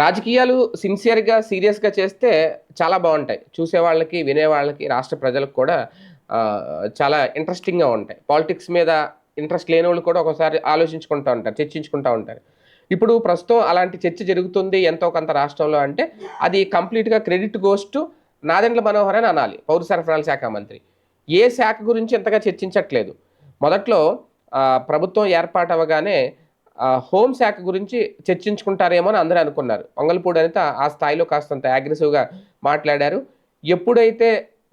రాజకీయాలు సిన్సియర్గా సీరియస్గా చేస్తే చాలా బాగుంటాయి. చూసే వాళ్ళకి రాష్ట్ర ప్రజలకు కూడా చాలా ఇంట్రెస్టింగ్గా ఉంటాయి. పాలిటిక్స్ మీద ఇంట్రెస్ట్ లేని వాళ్ళు కూడా ఒకసారి ఆలోచించుకుంటూ ఉంటారు చర్చించుకుంటూ ఉంటారు. ఇప్పుడు ప్రస్తుతం అలాంటి చర్చ జరుగుతుంది ఎంతో కొంత రాష్ట్రంలో అంటే అది కంప్లీట్గా credit goes to Nadendla Manohar అని అనాలి పౌర సరఫరాల శాఖ మంత్రి. ఏ శాఖ గురించి ఎంతగా చర్చించట్లేదు. మొదట్లో ప్రభుత్వం ఏర్పాటు అవ్వగానే హోంశాఖ హోం శాఖ గురించి చర్చించుకుంటారేమో అని అందరూ అనుకున్నారు. వంగల్పూడి అనిత ఆ స్థాయిలో కాస్తంత అగ్రెసివ్గా మాట్లాడారు. ఎప్పుడైతే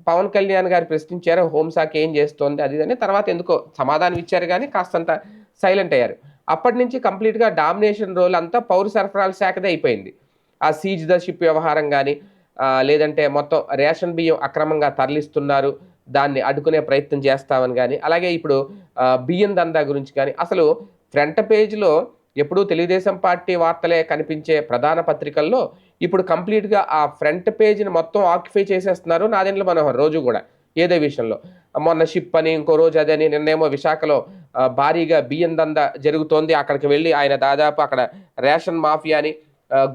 పవన్ కళ్యాణ్ గారు ప్రశ్నించారో హోంశాఖ ఏం చేస్తోంది అది అని తర్వాత ఎందుకో సమాధానం ఇచ్చారు కానీ కాస్తంత సైలెంట్ అయ్యారు. అప్పటి నుంచి కంప్లీట్గా డామినేషన్ రోల్ అంతా పౌర సరఫరాల శాఖదే అయిపోయింది. ఆ సీజ్ ద షిప్ వ్యవహారం కానీ లేదంటే మొత్తం రేషన్ బియ్యం అక్రమంగా తరలిస్తున్నారు దాన్ని అడ్డుకునే ప్రయత్నం చేస్తామని కానీ అలాగే ఇప్పుడు బియ్యం దందా గురించి కానీ అసలు ఫ్రంట్ పేజ్లో ఎప్పుడూ తెలుగుదేశం పార్టీ వార్తలే కనిపించే ప్రధాన పత్రికల్లో ఇప్పుడు కంప్లీట్గా ఆ ఫ్రంట్ పేజ్ని మొత్తం ఆక్యుపై చేసేస్తున్నారు నాదెండ్ల మనోహర్ రోజు కూడా ఏదే విషయంలో. మొన్న షిప్ అని ఇంకో రోజు అదని నిన్నేమో విశాఖలో భారీగా బియ్యం దంద జరుగుతోంది అక్కడికి వెళ్ళి ఆయన దాదాపు అక్కడ రేషన్ మాఫియా అని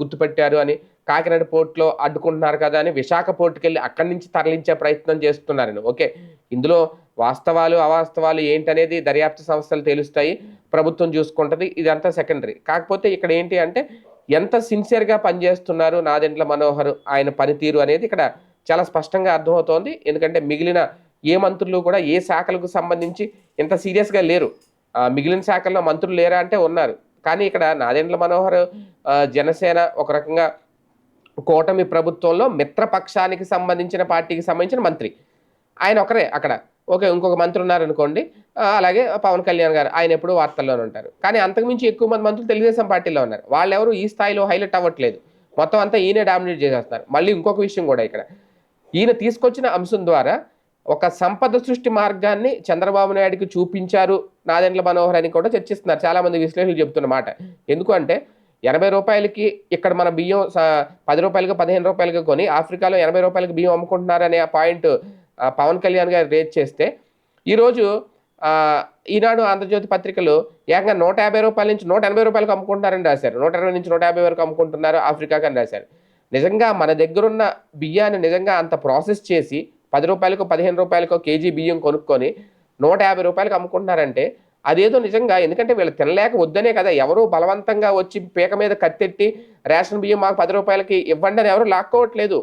గుర్తుపెట్టారు అని. కాకినాడ పోర్టులో అడ్డుకుంటున్నారు కదా అని విశాఖ పోర్టుకి వెళ్ళి అక్కడి నుంచి తరలించే ప్రయత్నం చేస్తున్నారని ఓకే ఇందులో వాస్తవాలు అవాస్తవాలు ఏంటనేది దర్యాప్తు సంస్థలు తెలుస్తాయి ప్రభుత్వం చూసుకుంటుంది ఇదంతా సెకండరీ కాకపోతే ఇక్కడ ఏంటి అంటే ఎంత సిన్సియర్గా పనిచేస్తున్నారు నాదెంట్ల మనోహర్ ఆయన పనితీరు అనేది ఇక్కడ చాలా స్పష్టంగా అర్థమవుతోంది. ఎందుకంటే మిగిలిన ఏ మంత్రులు కూడా ఏ శాఖలకు సంబంధించి ఇంత సీరియస్గా లేరు. మిగిలిన శాఖల్లో మంత్రులు లేరా అంటే ఉన్నారు. కానీ ఇక్కడ నాదెండ్ల మనోహర్ జనసేన ఒక రకంగా కూటమి ప్రభుత్వంలో మిత్రపక్షానికి సంబంధించిన పార్టీకి సంబంధించిన మంత్రి. ఆయన ఒకరే అక్కడ. ఓకే ఇంకొక మంత్రి ఉన్నారనుకోండి అలాగే పవన్ కళ్యాణ్ గారు ఆయన ఎప్పుడూ వార్తల్లోనే ఉంటారు. కానీ అంతకుమించి ఎక్కువ మంది మంత్రులు తెలుగుదేశం పార్టీలో ఉన్నారు. వాళ్ళెవరు ఈ స్థాయిలో హైలైట్ అవ్వట్లేదు. మొత్తం అంతా ఈయనే డామినేట్ చేసేస్తున్నారు. మళ్ళీ ఇంకొక విషయం కూడా ఇక్కడ. ఈయన తీసుకొచ్చిన అంశం ద్వారా ఒక సంపద సృష్టి మార్గాన్ని చంద్రబాబు నాయుడుకి చూపించారు నాదెండ్ల మనోహర్ అని కూడా చర్చిస్తున్నారు. చాలామంది విశ్లేషకులు చెప్తున్న మాట. ఎందుకు అంటే ఎనభై రూపాయలకి ఇక్కడ మన బియ్యం పది రూపాయలకి పదిహేను రూపాయలకి కొని ఆఫ్రికాలో ఎనభై రూపాయలకి బియ్యం అమ్ముకుంటున్నారు ఆ పాయింట్ పవన్ కళ్యాణ్ గారు రేట్ చేస్తే ఈరోజు ఈనాడు ఆంధ్రజ్యోతి పత్రికలు ఏకంగా నూట యాభై రూపాయల నుంచి నూట ఎనభై రూపాయలకు అమ్ముకుంటున్నారని రాశారు. నూట ఇరవై నుంచి నూట యాభై వరకు అమ్ముకుంటున్నారు ఆఫ్రికాకి అని రాశారు. నిజంగా మన దగ్గరున్న బియ్యాన్ని నిజంగా అంత ప్రాసెస్ చేసి పది రూపాయలకు పదిహేను రూపాయలకు కేజీ బియ్యం కొనుక్కొని నూట యాభై రూపాయలకు అమ్ముకుంటున్నారంటే అదేదో నిజంగా ఎందుకంటే వీళ్ళు తినలేక వద్దనే కదా ఎవరు బలవంతంగా వచ్చి పీక మీద కత్తెట్టి రేషన్ బియ్యం మాకు పది రూపాయలకి ఇవ్వండి అని ఎవరు లాక్కోవట్లేదు.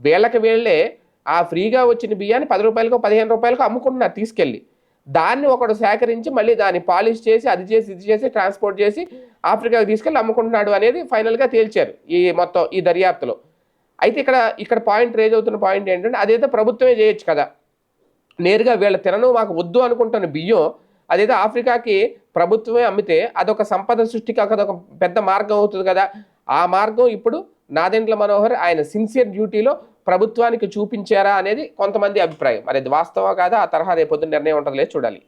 వీళ్ళకి వీళ్ళే ఆ ఫ్రీగా వచ్చిన బియ్యాన్ని పది రూపాయలకు పదిహేను రూపాయలకు అమ్ముకుంటున్నారు తీసుకెళ్ళి. దాన్ని ఒకడు సేకరించి మళ్ళీ దాన్ని పాలిష్ చేసి అది చేసి ఇది చేసి ట్రాన్స్పోర్ట్ చేసి ఆఫ్రికాకి తీసుకెళ్ళి అమ్ముకుంటున్నాడు అనేది ఫైనల్గా తేల్చారు ఈ మొత్తం ఈ దర్యాప్తులో. అయితే ఇక్కడ ఇక్కడ పాయింట్ రేజ్ అవుతున్న పాయింట్ ఏంటంటే అదైతే ప్రభుత్వమే చేయొచ్చు కదా. నేరుగా వీళ్ళ తినను మాకు వద్దు అనుకుంటున్న బియ్యం అదేదో ఆఫ్రికాకి ప్రభుత్వమే అమ్మితే అదొక సంపద సృష్టికి అదొక పెద్ద మార్గం అవుతుంది కదా. ఆ మార్గం ఇప్పుడు నాదెండ్ల మనోహర్ ఆయన సిన్సియర్ డ్యూటీలో ప్రభుత్వానికి చూపించారా అనేది కొంతమంది అభిప్రాయం. మరి అది వాస్తవం కాదా? ఆ తరహా రేపొద్దు నిర్ణయం ఉంటుంది లేదు చూడాలి.